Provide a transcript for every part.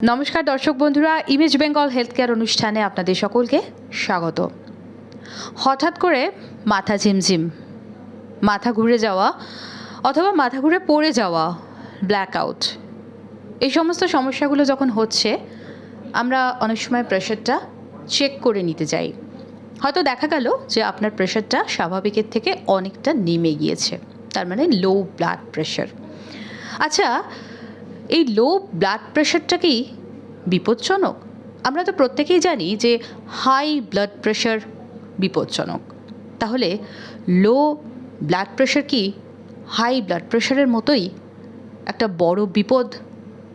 নমস্কার দর্শক বন্ধুরা ইমেজ বেঙ্গল হেলথ কেয়ার অনুষ্ঠানে আপনাদের সকলকে স্বাগত। হঠাৎ করে মাথা ঝিমঝিম, মাথা ঘুরে যাওয়া অথবা মাথা ঘুরে পড়ে যাওয়া ব্ল্যাক আউট এই সমস্ত সমস্যাগুলো যখন হচ্ছে, আমরা অনেক সময় প্রেশারটা চেক করে নিতে যাই হয়তো দেখা গেল যে আপনার প্রেশারটা স্বাভাবিকের থেকে অনেকটা নেমে গিয়েছে, তার মানে লো ব্লাড প্রেশার আচ্ছা এই লো ব্লাড প্রেশারটা কি বিপজ্জনক? আমরা তো প্রত্যেকেই জানি যে হাই ব্লাড প্রেশার বিপজ্জনক। তাহলে লো ব্লাড প্রেশার কি হাই ব্লাড প্রেশারের মতোই একটা বড় বিপদ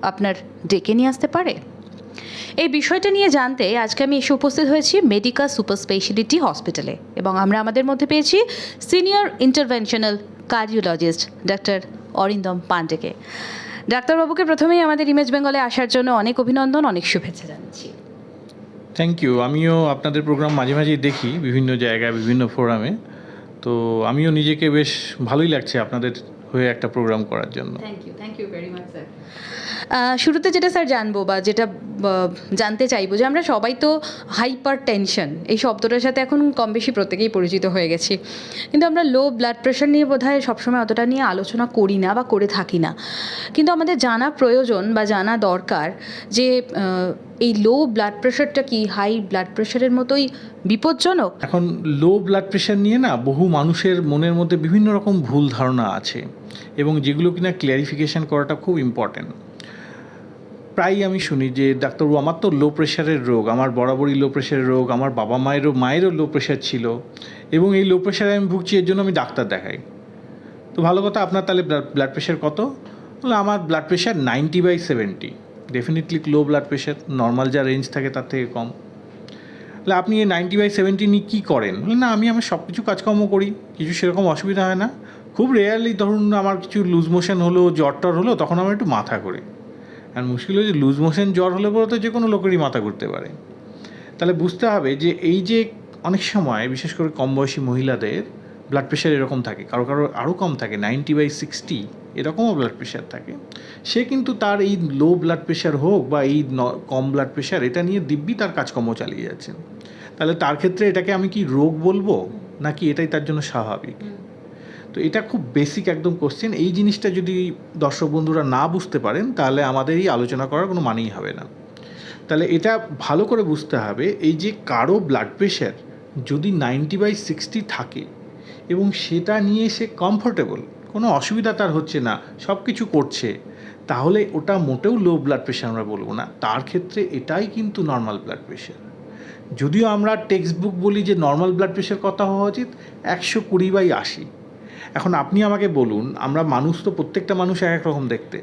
আপনার ডেকে নিয়ে আসতে পারে? এই বিষয়টা নিয়ে জানতে আজকে আমি এসে উপস্থিত হয়েছি মেডিকা সুপার স্পেশালিটি হসপিটালে এবং আমরা আমাদের মধ্যে পেয়েছি senior interventional cardiologist doctor Arindam পান্ডেকে। ডাক্তারবাবুকে প্রথমেই আমাদের ইমেজ বেঙ্গলে আসার জন্য অনেক অভিনন্দন, অনেক শুভেচ্ছা জানাচ্ছি। থ্যাংক ইউ আমিও আপনাদের প্রোগ্রাম মাঝে মাঝেই দেখি বিভিন্ন জায়গায়, বিভিন্ন ফোরামে তো আমিও নিজেকে বেশ ভালোই লাগছে আপনাদের হয়ে একটা প্রোগ্রাম করার জন্য। Thank you thank you very much sir শুরুতে যেটা স্যার জানব বা যেটা জানতে চাইব যে আমরা সবাই তো হাইপার টেনশন এই শব্দটার সাথে এখন কম বেশি প্রত্যেকেই পরিচিত হয়ে গেছি। কিন্তু আমরা লো ব্লাড প্রেশার নিয়ে বোধহয় সবসময় অতটা নিয়ে আলোচনা করি না বা করে থাকি না। কিন্তু আমাদের জানা প্রয়োজন বা জানা দরকার যে এই লো ব্লাড প্রেশারটা কি হাই ব্লাড প্রেশারের মতোই বিপজ্জনক? এখন লো ব্লাড প্রেশার নিয়ে না বহু মানুষের মনের মধ্যে বিভিন্ন রকম ভুল ধারণা আছে এবং যেগুলো কিনা ক্লিয়ারিফিকেশন করাটা খুব ইম্পর্ট্যান্ট প্রায়ই আমি শুনি যে, ডাক্তারবাবু, আমার তো লো প্রেশারের রোগ, আমার বরাবরই লো প্রেশারের রোগ, আমার বাবা মায়েরও মায়েরও লো প্রেশার ছিল এবং এই লো প্রেশারে আমি ভুগছি, এর জন্য আমি ডাক্তার দেখাই। তো ভালো কথা, আপনার তাহলে ব্লাড প্রেশার কত? বলে আমার blood pressure ninety by seventy definitely low blood pressure normal যা রেঞ্জ থাকে তার থেকে কম। তাহলে আপনি এই নাইনটি বাই সেভেন্টি নিয়ে কী করেন? না, আমি আমার সব কিছু কাজকর্ম করি, কিছু সেরকম অসুবিধা হয় না। খুব রেয়ারলি ধরুন আমার কিছু লুজ মোশন হলো, জ্বর টর হলো, তখন আমার একটু মাথা ঘোরে। আর মুশকিল হচ্ছে লুজ মোশন জ্বর হলে পরে তো যে কোনো লোকেরই মাথা ঘুরতে পারে। তাহলে বুঝতে হবে যে এই যে অনেক সময়, বিশেষ করে কম বয়সী মহিলাদের ব্লাড প্রেশার এরকম থাকে, কারও কারও আরও কম থাকে নাইনটি বাই সিক্সটি এরকমও ব্লাড প্রেশার থাকে। সে কিন্তু তার এই লো ব্লাড প্রেশার হোক বা এই ন- কম ব্লাড প্রেশার এটা নিয়ে দিব্যি তার কাজকর্ম চালিয়ে যাচ্ছেন তাহলে তার ক্ষেত্রে এটাকে আমি কি রোগ বলব? নাকি এটাই তার জন্য স্বাভাবিক? তো এটা খুব বেসিক একদম কোশ্চেন এই জিনিসটা যদি দর্শক বন্ধুরা না বুঝতে পারেন তাহলে আমাদের এই আলোচনা করার কোনো মানেই হবে না। তাহলে এটা ভালো করে বুঝতে হবে এই যে কারও ব্লাড প্রেশার যদি নাইনটি বাই সিক্সটি থাকে এবং সেটা নিয়ে সে কমফোর্টেবল কোনো অসুবিধা তার হচ্ছে না, সব কিছু করছে। তাহলে ওটা মোটেও লো ব্লাড প্রেশার আমরা বলব না, তার ক্ষেত্রে এটাই কিন্তু নর্মাল ব্লাড প্রেশার যদিও আমরা টেক্সট বুক বলি যে নর্মাল ব্লাড প্রেশার কত হওয়া উচিত? একশো কুড়ি বাই আশি। এখন আপনি আমাকে বলুন, আমরা মানুষ তো প্রত্যেকটা মানুষ এক এক রকম দেখতে।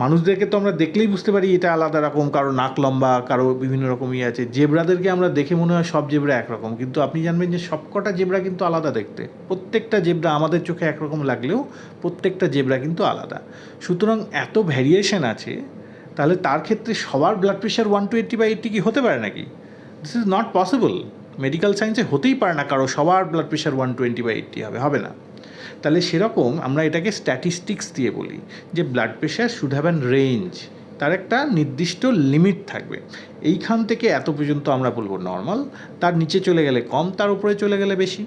মানুষদেরকে তো আমরা দেখলেই বুঝতে পারি এটা আলাদা রকম, কারও নাক লম্বা, কারও বিভিন্ন রকম ইয়ে আছে। জেব্রাদেরকে আমরা দেখে মনে হয় সব জেব্রা একরকম, কিন্তু আপনি জানবেন যে সবকটা জেব্রা কিন্তু আলাদা দেখতে। প্রত্যেকটা জেব্রা আমাদের চোখে একরকম লাগলেও প্রত্যেকটা জেব্রা কিন্তু আলাদা। সুতরাং এত ভ্যারিয়েশন আছে, তাহলে তার ক্ষেত্রে সবার blood pressure one two eighty by eighty কি হতে পারে নাকি? This is not possible medical সায়েন্সে হতেই পারে না কারও সবার blood pressure one twenty by eighty হবে হবে না। তাহলে সেরকম আমরা এটাকে স্ট্যাটিস্টিক্স দিয়ে বলি যে blood pressure should have an range তার একটা নির্দিষ্ট লিমিট থাকবে। এইখান থেকে এত পর্যন্ত আমরা বলব নর্মাল তার নিচে চলে গেলে কম, তার উপরে চলে গেলে বেশি।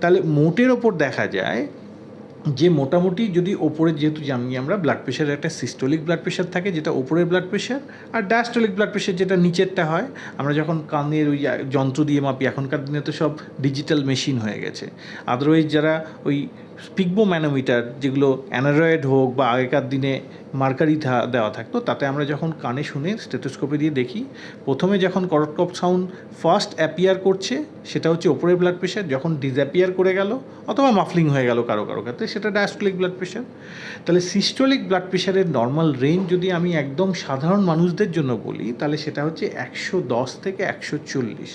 তাহলে মোটের ওপর দেখা যায় যে মোটামুটি যদি ওপরে যেহেতু জানি আমরা ব্লাড প্রেশারের একটা সিস্টোলিক ব্লাড প্রেশার থাকে যেটা ওপরের ব্লাড প্রেশার আর ডায়াস্টোলিক ব্লাড প্রেশার যেটা নিচেরটা হয়, আমরা যখন কানের ওই যন্ত্র দিয়ে মাপি, এখনকার দিনে তো সব ডিজিটাল মেশিন হয়ে গেছে। আদারওয়াইজ যারা ওই স্পিকবো ম্যানোমিটার যেগুলো অ্যানারয়েড হোক বা আগেকার দিনে মার্কারি দেওয়া থাকতো, তাতে আমরা যখন কানে শুনে স্টেথোস্কোপে দিয়ে দেখি, প্রথমে যখন করটকপ সাউন্ড ফার্স্ট অ্যাপিয়ার করছে, সেটা হচ্ছে ওপরের ব্লাড প্রেশার যখন ডিসঅ্যাপিয়ার করে গেল অথবা মাফলিং হয়ে গেল কারও কারও ক্ষেত্রে, সেটা ডায়াস্টোলিক ব্লাড প্রেশার তাহলে সিস্টোলিক ব্লাড প্রেশারের নর্মাল রেঞ্জ যদি আমি একদম সাধারণ মানুষদের জন্য বলি, তাহলে সেটা হচ্ছে একশো দশ থেকে একশো চল্লিশ।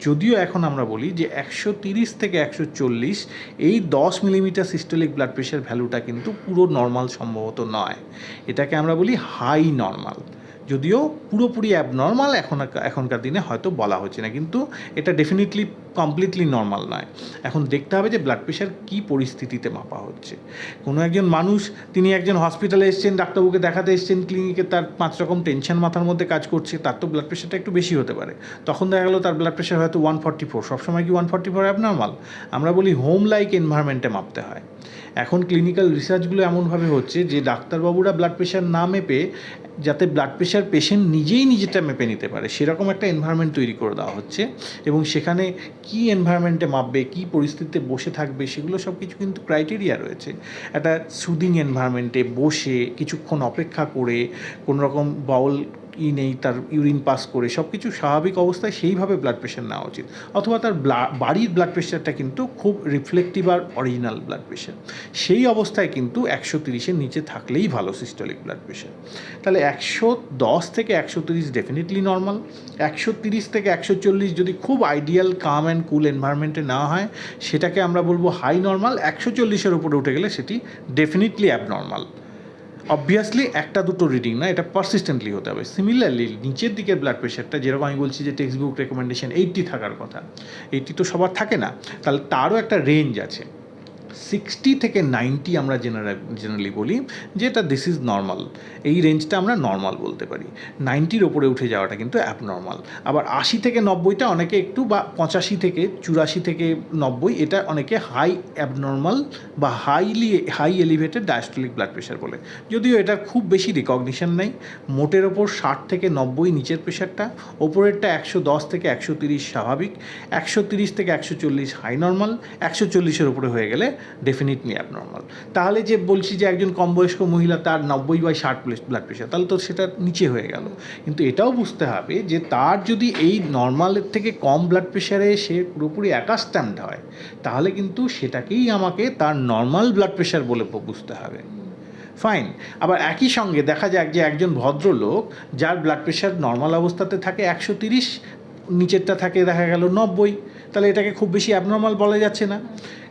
যদিও এখন আমরা বলি যে একশো তিরিশ থেকে একশো চল্লিশ এই দশ মিলিমিটার সিস্টোলিক ব্লাড প্রেশার ভ্যালুটা কিন্তু পুরো নর্মাল সম্ভবত নয়। এটাকে আমরা বলি হাই নর্মাল যদিও পুরোপুরি অ্যাবনর্মাল এখন এখনকার দিনে হয়তো বলা হচ্ছে না, কিন্তু এটা ডেফিনেটলি কমপ্লিটলি নর্মাল নয়। এখন দেখতে হবে যে ব্লাড প্রেশার কী পরিস্থিতিতে মাপা হচ্ছে। কোনো একজন মানুষ, তিনি একজন হসপিটালে এসেছেন, ডাক্তারবাবুকে দেখাতে এসেছেন ক্লিনিকে তার পাঁচ রকম টেনশন মাথার মধ্যে কাজ করছে, তার তো ব্লাড প্রেশারটা একটু বেশি হতে পারে। তখন দেখা গেলো তার ব্লাড প্রেশার হয়তো ওয়ান ফর্টি ফোর সবসময় কি ওয়ান ফর্টি ফোর অ্যাবনর্মাল আমরা বলি হোম লাইক এনভায়রনমেন্টে মাপতে হয়। এখন ক্লিনিক্যাল রিসার্চগুলো এমনভাবে হচ্ছে যে ডাক্তারবাবুরা ব্লাড প্রেশার না মেপে যাতে ব্লাড প্রেশার পেশেন্ট নিজেই নিজেটা মেপে নিতে পারে। সেরকম একটা এনভায়রনমেন্ট তৈরি করে দেওয়া হচ্ছে এবং সেখানে কি এনভায়রনমেন্টে মাপবে, কি পরিস্থিতিতে বসে থাকবে, সেগুলো সব কিছু কিন্তু ক্রাইটেরিয়া রয়েছে। একটা সুদিং এনভায়রনমেন্টে বসে কিছুক্ষণ অপেক্ষা করে, কোনোরকম বাউল ই নেই, তার ইউরিন পাস করে সব কিছু স্বাভাবিক অবস্থায় সেইভাবে ব্লাড প্রেশার নেওয়া উচিত। অথবা তার বাড়ির ব্লাড প্রেশারটা কিন্তু খুব রিফ্লেকটিভ আর অরিজিনাল ব্লাড প্রেশার সেই অবস্থায় কিন্তু একশো তিরিশের নিচে থাকলেই ভালো সিস্টোলিক ব্লাড প্রেশার তাহলে একশো দশ থেকে একশো তিরিশ ডেফিনেটলি নর্মাল একশো তিরিশ থেকে একশো চল্লিশ যদি খুব আইডিয়াল কাম অ্যান্ড কুল এনভায়রনমেন্টে নেওয়া হয়, সেটাকে আমরা বলব হাই নর্মাল একশো চল্লিশের উপরে উঠে গেলে সেটি ডেফিনেটলি অ্যাবনর্মাল অবভিয়াসলি একটা দুটো রিডিং না, এটা পারসিস্টেন্টলি হতে হবে। সিমিলারলি নিচের দিকের ব্লাড প্রেশারটা যেরকম আমি বলছি যে টেক্সট বুক রেকমেন্ডেশন এইটটি থাকার কথা এইটটি তো সবার থাকে না, তাহলে তারও একটা রেঞ্জ আছে। সিক্সটি থেকে নাইনটি আমরা জেনারেল জেনারেলি বলি যে এটা দিস ইজ নর্মাল এই রেঞ্জটা আমরা নর্মাল বলতে পারি। নাইনটির ওপরে উঠে যাওয়াটা কিন্তু অ্যাবনর্মাল আবার আশি থেকে নব্বইটা অনেকে একটু বা পঁচাশি থেকে চুরাশি থেকে নব্বই, এটা অনেকে হাই অ্যাবনর্মাল বা highly high elevated diastolic blood pressure বলে। যদিও এটার খুব বেশি রিকগনিশন নেই। মোটের ওপর ষাট থেকে নব্বই নিচের প্রেশারটা ওপরেরটা একশো দশ থেকে একশো তিরিশ স্বাভাবিক, একশো তিরিশ থেকে একশো চল্লিশ হাই নর্মাল একশো চল্লিশের উপরে হয়ে গেলে ডেফিনেটলি অ্যাবনর্মাল তাহলে যে বলছি যে একজন কম বয়স্ক মহিলা তার নব্বই বাই ষাট ব্লাড প্রেশার তাহলে তো সেটা নিচে হয়ে গেল। কিন্তু এটাও বুঝতে হবে যে তার যদি এই নর্মালের থেকে কম ব্লাড প্রেশারে সে পুরোপুরি অ্যাকাস্ট্যান্ড হয়, তাহলে কিন্তু সেটাকেই আমাকে তার নর্মাল ব্লাড প্রেশার বলে বুঝতে হবে। ফাইন আবার একই সঙ্গে দেখা যাক যে একজন ভদ্রলোক যার ব্লাড প্রেশার নর্মাল অবস্থাতে থাকে একশো তিরিশ, নিচেরটা থাকে দেখা গেল নব্বই, তাহলে এটাকে খুব বেশি অ্যাবনর্মাল বলা যাচ্ছে না।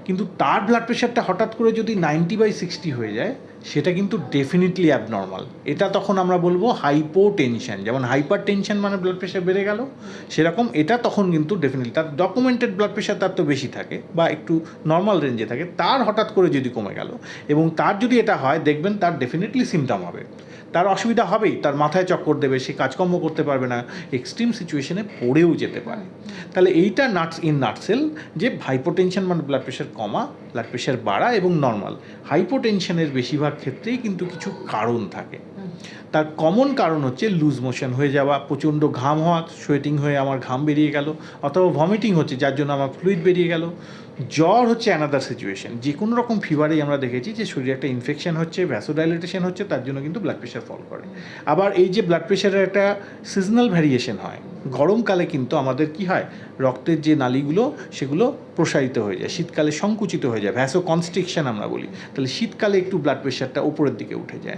কিন্তু তার ব্লাড প্রেশারটা হঠাৎ করে যদি নাইনটি বাই সিক্সটি হয়ে যায়, সেটা কিন্তু ডেফিনেটলি অ্যাবনর্মাল এটা তখন আমরা বলব হাইপো টেনশন যেমন হাইপার টেনশন মানে ব্লাড প্রেশার বেড়ে গেল, সেরকম এটা তখন কিন্তু ডেফিনেটলি তার ডকুমেন্টেড ব্লাড প্রেশার তার তো বেশি থাকে, বা একটু নর্মাল রেঞ্জে থাকে, তার হঠাৎ করে যদি কমে গেল, এবং তার যদি এটা হয়, দেখবেন তার ডেফিনেটলি সিমটম হবে। তার অসুবিধা হবেই, তার মাথায় চক্কর দেবে, সে কাজকর্ম করতে পারবে না এক্সট্রিম সিচুয়েশনে পড়েও যেতে পারে। তাহলে এইটা নাটস ইন নাটসেল যে হাইপোটেনশন মানে ব্লাড প্রেশার কমা ব্লাড প্রেশার বাড়া এবং নর্মাল হাইপোটেনশনের বেশিরভাগ ক্ষেত্রেই কিন্তু কিছু কারণ থাকে। তার কমন কারণ হচ্ছে লুজ মোশন হয়ে যাওয়া, প্রচণ্ড ঘাম হওয়া সোয়েটিং হয়ে আমার ঘাম বেরিয়ে গেল, অথবা ভমিটিং হচ্ছে, যার জন্য আমার ফ্লুইড বেরিয়ে গেল। জ্বর হচ্ছে অ্যানাদার সিচুয়েশন যে কোনো রকম ফিভারেই আমরা দেখেছি যে শরীরে একটা ইনফেকশন হচ্ছে ভ্যাসোডাইলেটেশন হচ্ছে, তার জন্য কিন্তু ব্লাড প্রেশার ফল করে। আবার এই যে ব্লাড প্রেশারের একটা সিজনাল ভ্যারিয়েশন হয়, গরমকালে কিন্তু আমাদের কি হয়, রক্তের যে নালীগুলো, সেগুলো প্রসারিত হয়ে যায়, শীতকালে সংকুচিত হয়ে যায় ভ্যাসো কনস্ট্রিকশন আমরা বলি। তাহলে শীতকালে একটু ব্লাড প্রেশারটা উপরের দিকে উঠে যায়।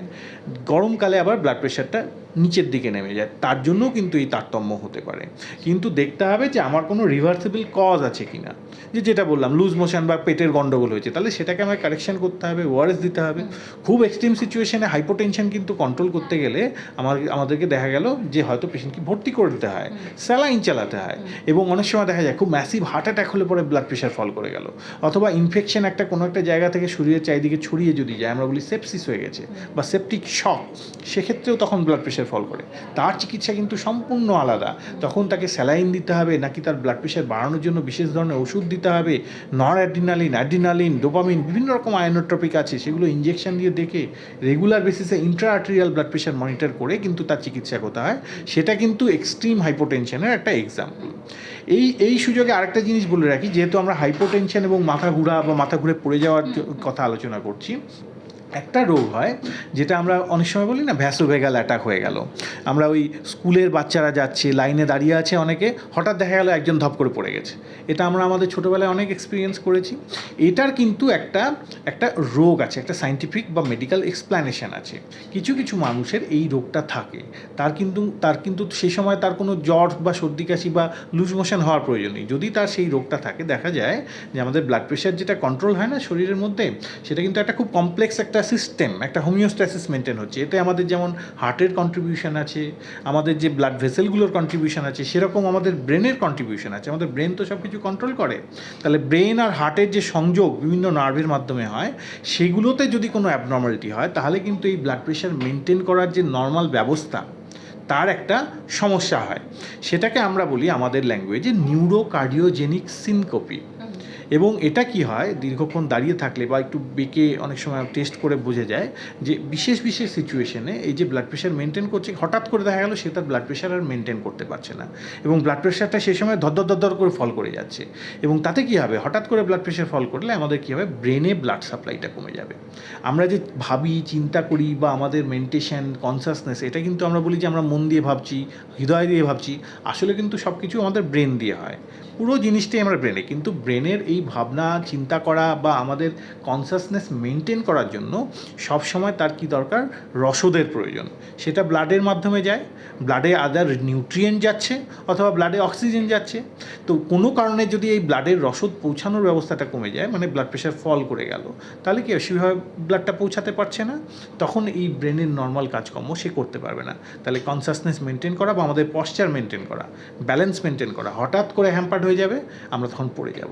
গরমকালে আবার ব্লাড প্রেশারটা নিচের দিকে নেমে যায়, তার জন্যও কিন্তু এই তারতম্য হতে পারে। কিন্তু দেখতে হবে যে আমার কোনো রিভার্সিবল কজ আছে কি না যে যেটা বললাম লুজ মোশন বা পেটের গন্ডগোল হয়েছে তাহলে সেটাকে আমায় কারেকশন করতে হবে ওয়ারেস দিতে হবে। খুব এক্সট্রিম সিচুয়েশনে হাইপোটেনশন কিন্তু কন্ট্রোল করতে গেলে আমার আমাদেরকে দেখা গেল যে হয়তো পেশেন্টকে ভর্তি করে দিতে হয় স্যালাইন চালাতে হয় এবং অনেক সময় দেখা যায় খুব ম্যাসিভ হার্ট অ্যাটাক হলে পরে ব্লাড প্রেশার ফল করে গেল। অথবা ইনফেকশন একটা কোনো একটা জায়গা থেকে শরীরের চারিদিকে ছড়িয়ে যদি যায় আমরা বলি সেপসিস হয়ে গেছে বা সেপটিক শক সেক্ষেত্রেও তখন ব্লাড প্রেশার ফল করে। তার চিকিৎসা কিন্তু সম্পূর্ণ আলাদা। তখন তাকে স্যালাইন দিতে হবে নাকি তার ব্লাড প্রেশার বাড়ানোর জন্য বিশেষ ধরনের ওষুধ দিতে হবে নন অ্যাড্রিনালিন অ্যাড্রিনালিন ডোপামিন বিভিন্ন রকম আয়নোট্রপিক আছে সেগুলো ইঞ্জেকশন দিয়ে দেখে রেগুলার বেসিসে intra arterial blood pressure monitor করে কিন্তু তার চিকিৎসা করতে হয়। সেটা কিন্তু এক্সট্রিম হাইপোটেনশনের একটা এক্সাম্পল এই এই সুযোগে আরেকটা জিনিস বলে রাখি যেহেতু আমরা হাইপোটেনশন এবং মাথা ঘুরা বা মাথা ঘুরে পড়ে যাওয়ার কথা আলোচনা করছি একটা রোগ হয়, যেটা আমরা অনেক সময় বলি না ভ্যাসোভেগাল অ্যাটাক হয়ে গেল। আমরা ওই স্কুলের বাচ্চারা যাচ্ছে, লাইনে দাঁড়িয়ে আছে অনেকে, হঠাৎ দেখা গেল একজন ধপ করে পড়ে গেছে। এটা আমরা আমাদের ছোটোবেলায় অনেক এক্সপিরিয়েন্স করেছি। এটার কিন্তু একটা একটা রোগ আছে, একটা সাইন্টিফিক বা মেডিকেল এক্সপ্লানেশন আছে। কিছু কিছু মানুষের এই রোগটা থাকে। তার কিন্তু তার কিন্তু সেই সময় তার কোনো জ্বর বা সর্দি কাশি বা লুজ মোশন হওয়ার প্রয়োজন নেই। যদি তার সেই রোগটা থাকে, দেখা যায় যে আমাদের ব্লাড প্রেশার যেটা কন্ট্রোল হয় না শরীরের মধ্যে, সেটা কিন্তু একটা খুব কমপ্লেক্স একটা সিস্টেম একটা হোমিওস্ট্যাসিস মেনটেন হচ্ছে। এতে আমাদের যেমন হার্টের কন্ট্রিবিউশন আছে, আমাদের যে ব্লাড ভেসেলগুলোর কন্ট্রিবিউশন আছে, সেরকম আমাদের ব্রেনের কন্ট্রিবিউশন আছে। আমাদের ব্রেন তো সব কিছু কন্ট্রোল করে। তাহলে ব্রেন আর হার্টের যে সংযোগ বিভিন্ন নার্ভের মাধ্যমে হয়, সেগুলোতে যদি কোনো অ্যাবনর্মালিটি হয়, তাহলে কিন্তু এই ব্লাড প্রেশার মেনটেন করার যে নর্মাল ব্যবস্থা, তার একটা সমস্যা হয়। সেটাকে আমরা বলি আমাদের ল্যাঙ্গুয়েজে নিউরোকার্ডিওজেনিক সিনকপি এবং এটা কি হয়, দীর্ঘক্ষণ দাঁড়িয়ে থাকলে বা একটু বেঁকে অনেক সময় টেস্ট করে বোঝা যায় যে বিশেষ বিশেষ সিচুয়েশনে এই যে ব্লাড প্রেশার মেনটেন করছে, হঠাৎ করে দেখা গেল সে তার ব্লাড প্রেশার আর মেনটেন করতে পারছে না। এবং ব্লাড প্রেশারটা সেই সময় ধর ধর করে ফল করে যাচ্ছে। এবং তাতে কি হবে, হঠাৎ করে ব্লাড প্রেশার ফল করলে আমাদের কি হবে ব্রেনে ব্লাড সাপ্লাইটা কমে যাবে। আমরা যে ভাবি, চিন্তা করি বা আমাদের মেন্টেশন কনসাসনেস এটা কিন্তু আমরা বলি যে আমরা মন দিয়ে ভাবছি, হৃদয় দিয়ে ভাবছি। আসলে কিন্তু সব কিছু আমাদের ব্রেন দিয়ে হয়। পুরো জিনিসটাই আমরা ব্রেনে কিন্তু ব্রেনের এই ভাবনা, চিন্তা করা বা আমাদের কনসাসনেস মেনটেন করার জন্য সব সময় তার কি দরকার? রসদের প্রয়োজন। সেটা ব্লাডের মাধ্যমে যায় ব্লাডে আদার নিউট্রিয়েন্ট যাচ্ছে অথবা ব্লাডে অক্সিজেন যাচ্ছে। তো কোনো কারণে যদি এই ব্লাডের রসদ পৌঁছানোর ব্যবস্থাটা কমে যায় মানে ব্লাড প্রেশার ফল করে গেল, তাহলে কি? সেভাবে ব্লাডটা পৌঁছাতে পারছে না? তখন এই ব্রেনের নর্মাল কাজকর্ম সে করতে পারবে না। তাহলে কনসাসনেস মেনটেন করা বা আমাদের পশ্চার মেনটেন করা ব্যালেন্স মেনটেন করা, হঠাৎ করে হ্যাম্পার্ড হয়ে যাবে, আমরা তখন পড়ে যাব।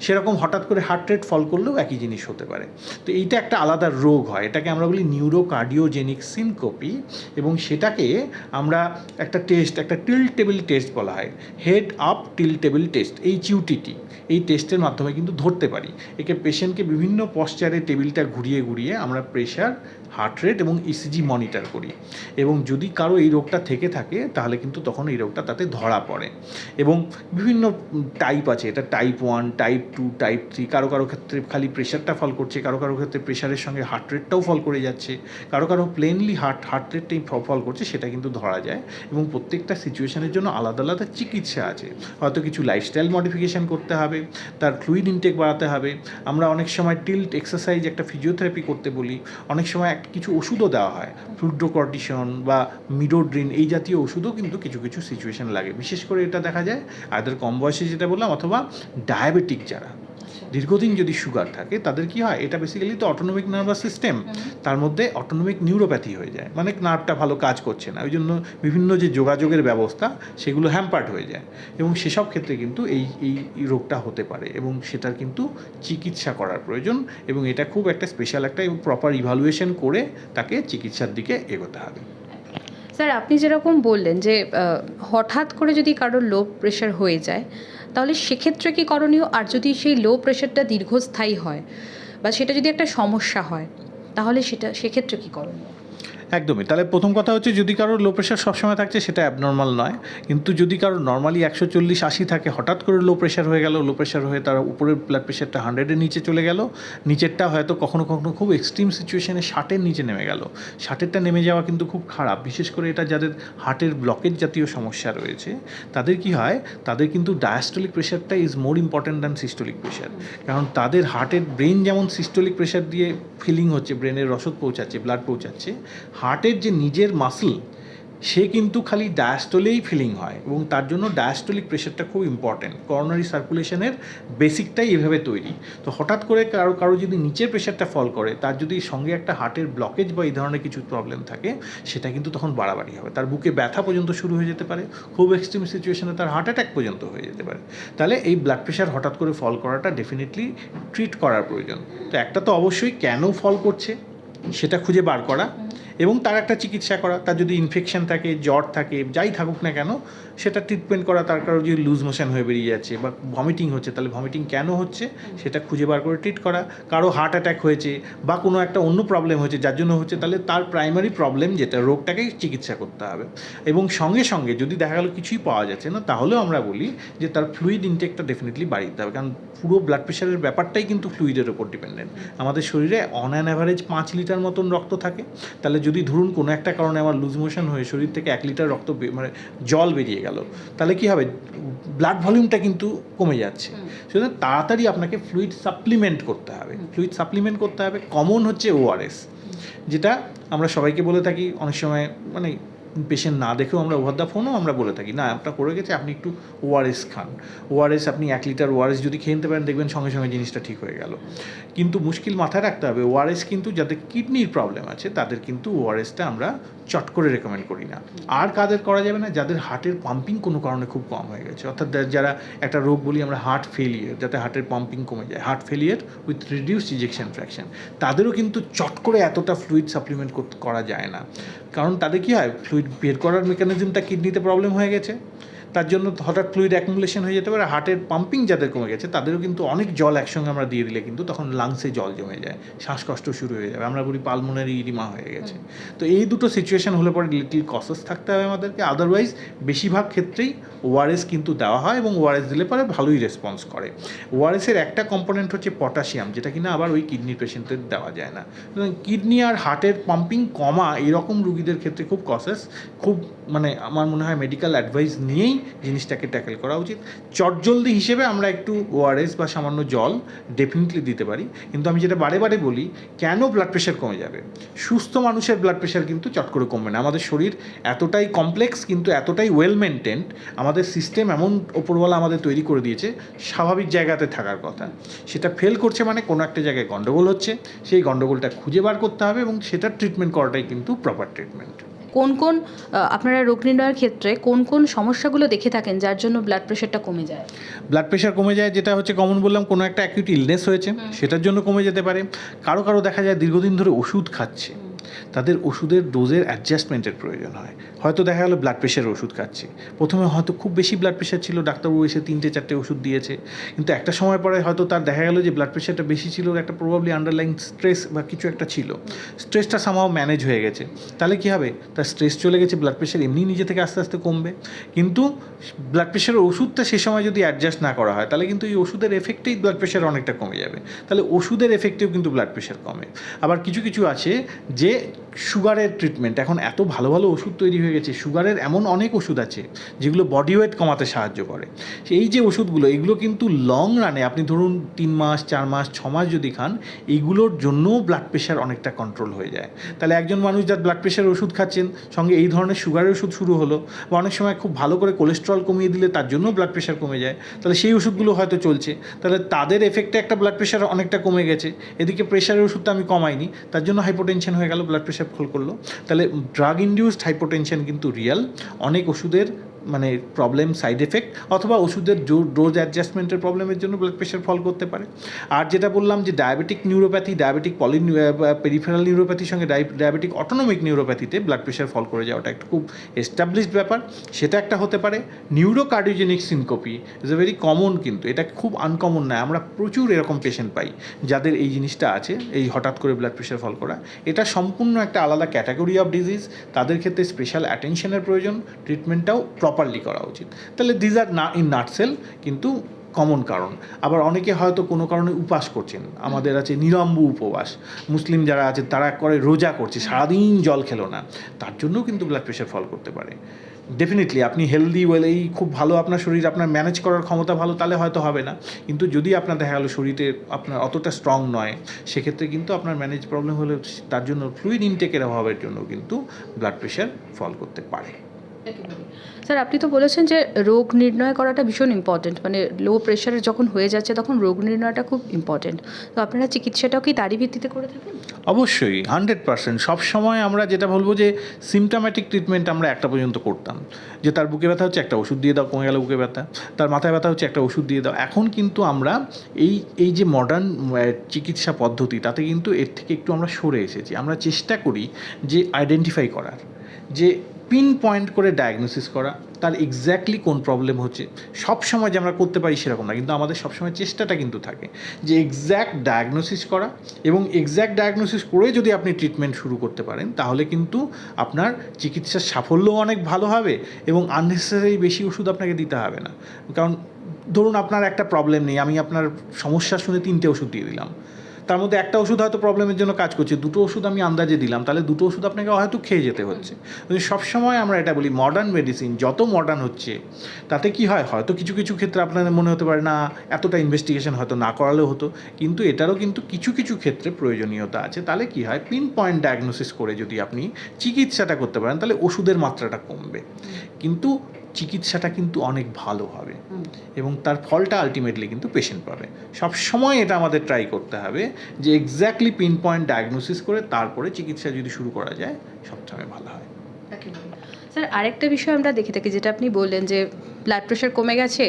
সেরকম হঠাৎ করে হার্ট রেট ফল করলেও একই জিনিস হতে পারে। তো এইটা একটা আলাদা রোগ হয়। এটাকে আমরা বলি নিউরোকার্ডিওজেনিক সিনকপি এবং সেটাকে আমরা একটা টেস্ট একটা টিল টেবিল টেস্ট বলা হয়। Head up tilt table test এই চিউটিটি এই টেস্টের মাধ্যমে কিন্তু ধরতে পারি। একে পেশেন্টকে বিভিন্ন পশ্চারে টেবিলটা ঘুরিয়ে ঘুরিয়ে আমরা প্রেশার হার্ট রেট এবং ইসিজি মনিটর করি। এবং যদি কারও এই রোগটা থেকে থাকে, তাহলে কিন্তু তখন এই রোগটা তাতে ধরা পড়ে। এবং বিভিন্ন টাইপ আছে, এটা type one type two type three কারও কারও ক্ষেত্রে খালি প্রেশারটা ফল করছে, কারও কারও ক্ষেত্রে প্রেশারের সঙ্গে হার্ট রেটটাও ফল করে যাচ্ছে, কারও কারও প্লেনলি হার্ট হার্ট রেটটাই ফল করছে, সেটা কিন্তু ধরা যায়। এবং প্রত্যেকটা সিচুয়েশনের জন্য আলাদা আলাদা চিকিৎসা আছে। হয়তো কিছু লাইফস্টাইল মডিফিকেশান করতে হবে, তার ফ্লুইড ইনটেক বাড়াতে হবে। আমরা অনেক সময় টিল্ট এক্সারসাইজ একটা ফিজিওথেরাপি করতে বলি, অনেক সময় একটা কিছু ওষুধও দেওয়া হয়। ফ্লুড্রোকর্টিসন বা মিডোড্রিন এই জাতীয় ওষুধও কিন্তু কিছু কিছু সিচুয়েশন লাগে। বিশেষ করে এটা দেখা যায় আদের কম বয়সে যেটা বললাম, অথবা ডায়াবেটিক যারা। দীর্ঘদিন যদি সুগার থাকে তাদের কি হয়? এটা বেসিক্যালি তো অটোনমিক নার্ভাস সিস্টেম তার মধ্যে অটোনমিক নিউরোপ্যাথি হয়ে যায়। মানে নার্ভটা ভালো কাজ করছে না। ওই জন্য বিভিন্ন যে যোগাযোগের ব্যবস্থা সেগুলো হ্যাম্পার্ড হয়ে যায়। এবং সেসব ক্ষেত্রে কিন্তু এই এই এই রোগটা হতে পারে এবং সেটার কিন্তু চিকিৎসা করার প্রয়োজন এবং এটা খুব একটা স্পেশাল একটা এবং প্রপার ইভালুয়েশন করে তাকে চিকিৎসার দিকে এগোতে হবে। স্যার আপনি যেরকম বললেন যে হঠাৎ করে যদি কারোর লো প্রেশার হয়ে যায় তাহলে সেক্ষেত্রে কি করণীয়? আর যদি সেই লো প্রেশারটা দীর্ঘস্থায়ী হয় বা সেটা যদি একটা সমস্যা হয়, তাহলে সেটা, সেক্ষেত্রে কী করণীয়? একদমই। তাহলে প্রথম কথা হচ্ছে যদি কারোর লো প্রেশার সবসময় থাকছে, সেটা অ্যাবনর্মাল নয়। কিন্তু যদি কারোর নর্মালি একশো চল্লিশ, আশি থাকে, হঠাৎ করে লো প্রেশার হয়ে গেল লো প্রেশার হয়ে তার উপরের ব্লাড প্রেশারটা হান্ড্রেডের নিচে চলে গেল, নিচেরটা হয়তো কখনো কখনো খুব এক্সট্রিম সিচুয়েশনে ষাটের নিচে নেমে গেল। ষাটেরটা নেমে যাওয়া কিন্তু খুব খারাপ। বিশেষ করে এটা যাদের হার্টের ব্লকেজ জাতীয় সমস্যা রয়েছে, তাদের কি হয়? তাদের কিন্তু ডায়াস্টোলিক প্রেশারটা is more important than systolic pressure কারণ তাদের হার্টের ব্রেন যেমন সিস্টোলিক প্রেশার দিয়ে ফিলিং হচ্ছে ব্রেনের রসদ পৌঁছাচ্ছে ব্লাড পৌঁছাচ্ছে হার্টের যে নিজের মাসল সে কিন্তু খালি ডায়াস্টোলেই ফিলিং হয় এবং তার জন্য ডায়াস্টোলিক প্রেশারটা খুব ইম্পর্ট্যান্ট করোনারি সার্কুলেশনের বেসিকটাই এভাবে তৈরি। তো হঠাৎ করে কারও কারও যদি নিচের প্রেশারটা ফল করে, তার যদি সঙ্গে একটা হার্টের ব্লকেজ বা এই ধরনের কিছু প্রবলেম থাকে, সেটা কিন্তু তখন বাড়াবাড়ি হবে। তার বুকে ব্যথা পর্যন্ত শুরু হয়ে যেতে পারে, খুব এক্সট্রিম সিচুয়েশনে তার হার্ট অ্যাটাক পর্যন্ত হয়ে যেতে পারে। তাহলে এই ব্লাড প্রেশার হঠাৎ করে ফল করাটা ডেফিনেটলি ট্রিট করার প্রয়োজন। তো একটা তো অবশ্যই কেন ফল করছে, সেটা খুঁজে বার করা। এবং তার একটা চিকিৎসা করা, তার যদি ইনফেকশন থাকে, জ্বর থাকে, যাই থাকুক না কেন, সেটা ট্রিটমেন্ট করা তার কারও যদি লুজ মোশন হয়ে বেরিয়ে যাচ্ছে বা ভমিটিং হচ্ছে, তাহলে ভমিটিং কেন হচ্ছে, সেটা খুঁজে বার করে ট্রিট করা। কারও হার্ট অ্যাটাক হয়েছে বা কোনো একটা অন্য প্রবলেম হয়েছে, যার জন্য হচ্ছে তাহলে তার প্রাইমারি প্রবলেম যেটা, রোগটাকেই চিকিৎসা করতে হবে। এবং সঙ্গে সঙ্গে যদি দেখা গেলো কিছুই পাওয়া যাচ্ছে না, তাহলেও আমরা বলি যে তার ফ্লুইড ইনটেকটা ডেফিনেটলি বাড়িয়ে দিতে হবে। কারণ পুরো ব্লাড প্রেশারের ব্যাপারটাই কিন্তু ফ্লুইডের ওপর ডিপেন্ডেন্ট আমাদের শরীরে অন অ্যান অ্যাভারেজ পাঁচ লিটার মতন রক্ত থাকে। তাহলে যদি ধরুন কোনো একটা কারণে আমার লুজ মোশন হয়ে শরীর থেকে এক লিটার রক্ত মানে জল বেরিয়ে গেল তাহলে কি হবে? ব্লাড ভলিউমটা কিন্তু কমে যাচ্ছে। সুতরাং তাড়াতাড়ি আপনাকে ফ্লুইড সাপ্লিমেন্ট করতে হবে। ফ্লুইড সাপ্লিমেন্ট করতে হবে। কমন হচ্ছে ওআরএস যেটা আমরা সবাইকে বলে থাকি অনেক সময় মানে পেশেন্ট না দেখেও আমরা ওভার দ্য ফোনও আমরা বলে থাকি। না, আপনার করে গেছে, আপনি একটু ওআরএস খান। ওআরএস আপনি এক লিটার ওআরএস যদি খেয়ে নিতে পারেন, দেখবেন সঙ্গে সঙ্গে জিনিসটা ঠিক হয়ে গেল। কিন্তু মুশকিল মাথায় রাখতে হবে, ওআরএস কিন্তু যাদের কিডনির প্রবলেম আছে, তাদের কিন্তু ওআরএসটা আমরা চট করে রেকমেন্ড করি না। আর কাদের করা যাবে না, যাদের হার্টের পাম্পিং কোনো কারণে খুব কম হয়ে গেছে। অর্থাৎ যারা একটা রোগ বলি আমরা হার্ট ফেলিয়ার যাতে হার্টের পাম্পিং কমে যায়। Heart failure with reduce ejection fraction তাদেরও কিন্তু চট করে এতটা ফ্লুইড সাপ্লিমেন্ট করা যায় না। কারণ তাদের কী হয়? বের করার মেকানিজমটা কিডনিতে প্রবলেম হয়ে গেছে। তার জন্য হঠাৎ ফ্লুইড অ্যাকুমুলেশন হয়ে যেতে পারে হার্টের পাম্পিং যাদের কমে গেছে তাদেরও কিন্তু অনেক জল একসঙ্গে আমরা দিয়ে দিলে কিন্তু তখন লাংসে জল জমে যায় শ্বাসকষ্ট শুরু হয়ে যাবে। আমরা বলি পালমোনারি ইরিমা হয়ে গেছে। তো এই দুটো সিচুয়েশন হলে পরে লিটিল কসেস থাকতে হবে আমাদেরকে। আদারওয়াইজ বেশিরভাগ ক্ষেত্রেই ওআরএস কিন্তু দেওয়া হয় এবং ওআরএস দিলে পরে ভালোই রেসপন্স করে। ওআরএসের একটা কম্পোনেন্ট হচ্ছে পটাশিয়াম যেটা কিনা আবার ওই কিডনি পেশেন্টদের দেওয়া যায় না। কিডনি আর হার্টের পাম্পিং কমা এরকম রুগীদের ক্ষেত্রে খুব কসেস খুব মানে আমার মনে হয় মেডিকেল অ্যাডভাইস নিয়েই জিনিসটাকে ট্যাকেল করা উচিত। চটজলদি হিসেবে আমরা একটু ওআরএস বা সামান্য জল ডেফিনেটলি দিতে পারি। কিন্তু আমি যেটা বারে বারে বলি, কেন ব্লাড প্রেশার কমে যাবে? সুস্থ মানুষের ব্লাড প্রেশার কিন্তু চট করে কমবে না। আমাদের শরীর এতটাই কমপ্লেক্স কিন্তু এতটাই ওয়েল মেনটেন্ড আমাদের সিস্টেম এমন ওপরওয়ালা আমাদের তৈরি করে দিয়েছে, স্বাভাবিক জায়গাতে থাকার কথা। সেটা ফেল করছে মানে কোনো একটা জায়গায় গণ্ডগোল হচ্ছে। সেই গণ্ডগোলটা খুঁজে বার করতে হবে এবং সেটার ট্রিটমেন্ট করাটাই কিন্তু প্রপার ট্রিটমেন্ট কোন কোন আপনারা রোগ নির্ণয়ের ক্ষেত্রে কোন কোন সমস্যাগুলো দেখে থাকেন যার জন্য ব্লাড প্রেশারটা কমে যায়? ব্লাড প্রেশার কমে যায় যেটা হচ্ছে কমন বললাম কোনো একটা অ্যাকিউট ইলনেস হয়েছে সেটার জন্য কমে যেতে পারে। কারও কারও দেখা যায় দীর্ঘদিন ধরে ওষুধ খাচ্ছে। তাদের ওষুধের ডোজের অ্যাডজাস্টমেন্টের প্রয়োজন হয়। হয়তো দেখা গেলো ব্লাড প্রেশারের ওষুধ খাচ্ছে। প্রথমে হয়তো খুব বেশি ব্লাড প্রেশার ছিল, ডাক্তারবাবু এসে তিনটে, চারটে ওষুধ দিয়েছে। কিন্তু একটা সময় পরে হয়তো তার দেখা গেলো যে ব্লাড প্রেশারটা বেশি ছিল, একটা প্রবাবলি আন্ডারলাইন স্ট্রেস বা কিছু একটা ছিল। স্ট্রেসটা সামাও ম্যানেজ হয়ে গেছে। তাহলে কী হবে? তার স্ট্রেস চলে গেছে ব্লাড প্রেশার এমনি নিজে থেকে আস্তে আস্তে কমবে। কিন্তু ব্লাড প্রেশারের ওষুধটা সে সময় যদি অ্যাডজাস্ট না করা হয়, তাহলে কিন্তু এই ওষুধের এফেক্টেই ব্লাড প্রেশার অনেকটা কমে যাবে। তাহলে ওষুধের এফেক্টেও কিন্তু ব্লাড প্রেশার কমে। আবার কিছু কিছু আছে যে সুগারের ট্রিটমেন্ট এখন এত ভালো ভালো ওষুধ তৈরি হয়ে গেছে, সুগারের এমন অনেক ওষুধ আছে যেগুলো বডি ওয়েট কমাতে সাহায্য করে। এই যে ওষুধগুলো, এগুলো কিন্তু লং রানে আপনি ধরুন তিন মাস, চার মাস, ছ মাস যদি খান, এইগুলোর জন্যও ব্লাড প্রেশার অনেকটা কন্ট্রোল হয়ে যায়। তাহলে একজন মানুষ যার ব্লাড প্রেশারের ওষুধ খাচ্ছেন, সঙ্গে এই ধরনের সুগারের ওষুধ শুরু হলো, বা অনেক সময় খুব ভালো করে কোলেস্ট্রল কমিয়ে দিলে তার জন্য ব্লাড প্রেশার কমে যায়, তাহলে সেই ওষুধগুলো হয়তো চলছে। তাহলে তাদের এফেক্টে একটা ব্লাড প্রেশার অনেকটা কমে গেছে, এদিকে প্রেশারের ওষুধটা আমি কমাইনি, তার জন্য হাইপোটেনশন হয়ে গেল ব্লাড প্রেশার ফল করল। তাহলে ড্রাগ ইনডিউসড হাইপোটেনশন কিন্তু রিয়াল অনেক ওষুধের মানে প্রবলেম সাইড এফেক্ট অথবা ওষুধের ডোজ অ্যাডজাস্টমেন্টের প্রবলেমের জন্য ব্লাড প্রেশার ফল করতে পারে। আর যেটা বললাম যে diabetic neuropathy diabetic poly peripheral নিউরোপ্যাথির সঙ্গে ডায়াবেটিক অটোনমিক নিউরোপ্যাথিতে ব্লাড প্রেশার ফল করে যাওয়াটা একটা খুব এস্টাবলিশড ব্যাপার। সেটা একটা হতে পারে neurocardiogenic syncope is a very common কিন্তু, এটা খুব আনকমন নয়, আমরা প্রচুর এরকম পেশেন্ট পাই যাদের এই জিনিসটা আছে, এই হঠাৎ করে ব্লাড প্রেশার ফল করা। এটা সম্পূর্ণ একটা আলাদা ক্যাটাগরি অফ ডিজিজ তাদের ক্ষেত্রে স্পেশাল অ্যাটেনশনের প্রয়োজন ট্রিটমেন্টটাও প্রপারলি করা উচিত। তাহলে দিজ আর না ইন নাটসেল কিন্তু কমন কারণ। আবার অনেকে হয়তো কোনো কারণে উপাস করছেন। আমাদের আছে নিরম্বু উপবাস। মুসলিম যারা আছে, তারা করে রোজা করছে, সারাদিন জল খেলো না। তার জন্যও কিন্তু ব্লাড প্রেশার ফল করতে পারে। ডেফিনেটলি আপনি হেলদি ওয়েলেই খুব ভালো আপনার শরীর, আপনার ম্যানেজ করার ক্ষমতা ভালো, তাহলে হয়তো হবে না। কিন্তু যদি আপনার দেখা গেলো শরীরে আপনার অতটা স্ট্রং নয়, সেক্ষেত্রে কিন্তু আপনার ম্যানেজ প্রবলেম হলে তার জন্য ফ্লুইড ইনটেকের অভাবের জন্য কিন্তু ব্লাড প্রেশার ফল করতে পারে। স্যার, আপনি তো বলেছেন যে রোগ নির্ণয় করাটা ভীষণ ইম্পর্টেন্ট মানে লো প্রেশারে যখন হয়ে যাচ্ছে তখন রোগ নির্ণয়টা খুব ইম্পর্টেন্ট তো আপনারা চিকিৎসাটাও কি তারই ভিত্তিতে করে থাকেন? অবশ্যই হান্ড্রেড পার্সেন্ট সবসময় আমরা যেটা বলব যে সিমটামেটিক ট্রিটমেন্ট আমরা একটা পর্যন্ত করতাম। যে তার বুকে ব্যথা হচ্ছে, একটা ওষুধ দিয়ে দাও, কমে গেল বুকে ব্যথা। তার মাথায় ব্যথা হচ্ছে, একটা ওষুধ দিয়ে দাও। এখন কিন্তু আমরা এই এই যে মডার্ন চিকিৎসা পদ্ধতি, তাতে কিন্তু এর থেকে একটু আমরা সরে এসেছি। আমরা চেষ্টা করি যে আইডেন্টিফাই করার। যে পিন পয়েন্ট করে ডায়াগনোসিস করা, তার এক্স্যাক্টলি কোন প্রবলেম হচ্ছে সব সময় যে আমরা করতে পারি সেরকম না, কিন্তু আমাদের সবসময় চেষ্টাটা কিন্তু থাকে যে এক্স্যাক্ট ডায়াগনোসিস করা এবং এক্স্যাক্ট ডায়াগনোসিস করে যদি আপনি ট্রিটমেন্ট শুরু করতে পারেন, তাহলে কিন্তু আপনার চিকিৎসার সাফল্যও অনেক ভালো হবে এবং আননেসেসারি বেশি ওষুধ আপনাকে দিতে হবে না। কারণ ধরুন আপনার একটা প্রবলেম নেই, আমি আপনার সমস্যা শুনে তিনটে ওষুধ দিয়ে দিলাম। তার মধ্যে একটা ওষুধ হয়তো প্রবলেমের জন্য কাজ করছে, দুটো ওষুধ আমি আন্দাজে দিলাম, তাহলে দুটো ওষুধ আপনাকে হয়তো খেয়ে যেতে হচ্ছে। সবসময় আমরা এটা বলি মডার্ন মেডিসিন যত মডার্ন হচ্ছে, তাতে কি হয়? হয়তো কিছু কিছু ক্ষেত্রে আপনাদের মনে হতে পারে, না, এতটা ইনভেস্টিগেশন হয়তো না করালেও হতো, কিন্তু এটারও কিন্তু কিছু কিছু ক্ষেত্রে প্রয়োজনীয়তা আছে। তাহলে কি হয়? পিন পয়েন্ট ডায়াগনোসিস করে যদি আপনি চিকিৎসাটা করতে পারেন, তাহলে ওষুধের মাত্রাটা কমবে। কিন্তু চিকিৎসাটা কিন্তু অনেক ভালো হবে। এবং তার ফলটা আলটিমেটলি কিন্তু পেশেন্ট পাবে। সব সময় এটা আমাদের ট্রাই করতে হবে যে এক্স্যাক্টলি পিন পয়েন্ট ডায়াগনোসিস করে তারপরে চিকিৎসা যদি শুরু করা যায় সবসময় ভালো হয়। স্যার, আরেকটা বিষয় আমরা দেখে থাকি, যেটা আপনি বললেন যে ব্লাড প্রেশার কমে গেছে,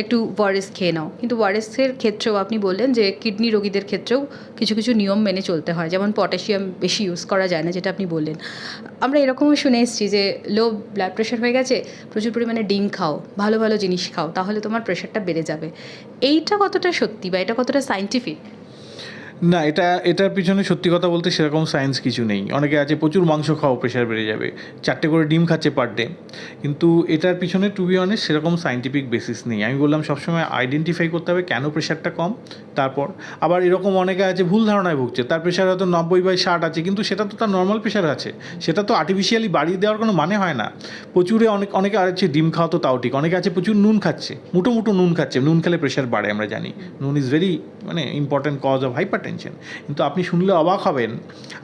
একটু ওয়ারেস খেয়ে নাও। কিন্তু ওয়ারেসের ক্ষেত্রেও আপনি বললেন যে কিডনি রোগীদের ক্ষেত্রেও কিছু কিছু নিয়ম মেনে চলতে হয়, যেমন পটাশিয়াম বেশি ইউজ করা যায় না, যেটা আপনি বললেন। আমরা এরকমও শুনে এসেছি যে লো ব্লাড প্রেশার হয়ে গেছে, প্রচুর পরিমাণে ডিম খাও, ভালো ভালো জিনিস খাও, তাহলে তোমার প্রেশারটা বেড়ে যাবে। এইটা কতটা সত্যি বা এটা কতটা সাইন্টিফিক না, এটা, এটার পিছনে সত্যি কথা বলতে সেরকম সায়েন্স কিছু নেই। অনেকে আছে, প্রচুর মাংস খাও প্রেশার বেড়ে যাবে। চারটে করে ডিম খাচ্ছে পার ডে কিন্তু এটার পিছনে টু বি অনেস্ট সেরকম সায়েন্টিফিক বেসিস নেই। আমি বললাম, সবসময় আইডেন্টিফাই করতে হবে কেন প্রেশারটা কম, তারপর। আবার এরকম অনেকে আছে, ভুল ধারণায় ভুগছে। তার প্রেশার হয়তো নব্বই বাই ষাট আছে, কিন্তু সেটা তো তার নর্মাল প্রেশার আছে। সেটা তো আর্টিফিশিয়ালি বাড়িয়ে দেওয়ার কোনো মানে হয় না। প্রচুরে অনেক, অনেকে আর আছে, ডিম খাওয়া তো তাও ঠিক। অনেকে আছে, প্রচুর নুন খাচ্ছে। মুটো মুটো নুন খাচ্ছে। নুন খেলে প্রেশার বাড়ে, আমরা জানি। নুন ইজ ভেরি মানে important cause of hypertension কিন্তু আপনি শুনলে অবাক হবেন,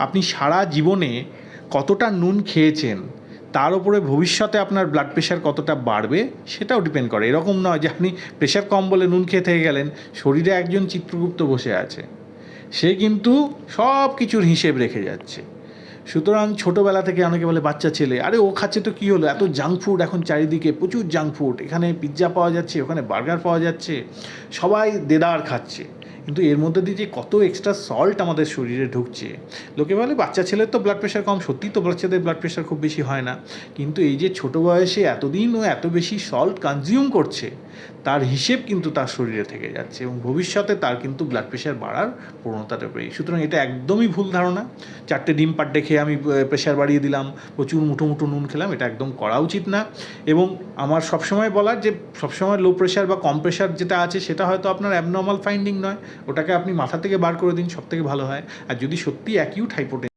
আপনি সারা জীবনে কতটা নুন খেয়েছেন, তার উপরে ভবিষ্যতে আপনার ব্লাড প্রেশার কতটা বাড়বে, সেটাও ডিপেন্ড করে। এরকম নয় যে আপনি প্রেশার কম বলে নুন খেয়ে থেকে গেলেন, শরীরে একজন চিত্রগুপ্ত বসে আছে। সে কিন্তু সব কিছুর হিসেব রেখে যাচ্ছে। সুতরাং ছোটোবেলা থেকে অনেকে বলে, বাচ্চা ছেলে, আরে ও খাচ্ছে তো কী হলো? এত জাঙ্ক ফুড এখন চারিদিকে, প্রচুর জাঙ্ক ফুড এখানে পিৎজা পাওয়া যাচ্ছে, ওখানে বার্গার পাওয়া যাচ্ছে, সবাই দেদার খাচ্ছে। কিন্তু এর মধ্যে দিয়ে যে কত এক্সট্রা সল্ট আমাদের শরীরে ঢুকছে। লোকে বলে বাচ্চা ছেলের তো ব্লাড প্রেশার কম সত্যি তো বাচ্চাদের ব্লাড প্রেশার খুব বেশি হয় না। কিন্তু এই যে ছোটো বয়সে এতদিন ও এত বেশি সল্ট কনজিউম করছে, তার হিসেব কিন্তু তার শরীরে থেকে যাচ্ছে এবং ভবিষ্যতে তার কিন্তু ব্লাড প্রেশার বাড়ার প্রবণতাটা বেড়ে সুতরাং এটা একদমই ভুল ধারণা। চারটে ডিম পাড্ডে খেয়ে আমি প্রেশার বাড়িয়ে দিলাম, প্রচুর মুঠো মুঠো নুন খেলাম, এটা একদম করা উচিত না। এবং আমার সবসময় বলার যে, সবসময় লো প্রেশার বা কম প্রেশার যেটা আছে, সেটা হয়তো আপনার অ্যাবনর্মাল ফাইন্ডিং নয়। ওটাকে আপনি মাথা থেকে বার করে দিন সব থেকে ভালো হয়। আর যদি সত্যি অ্যাকিউট হাইপোটেন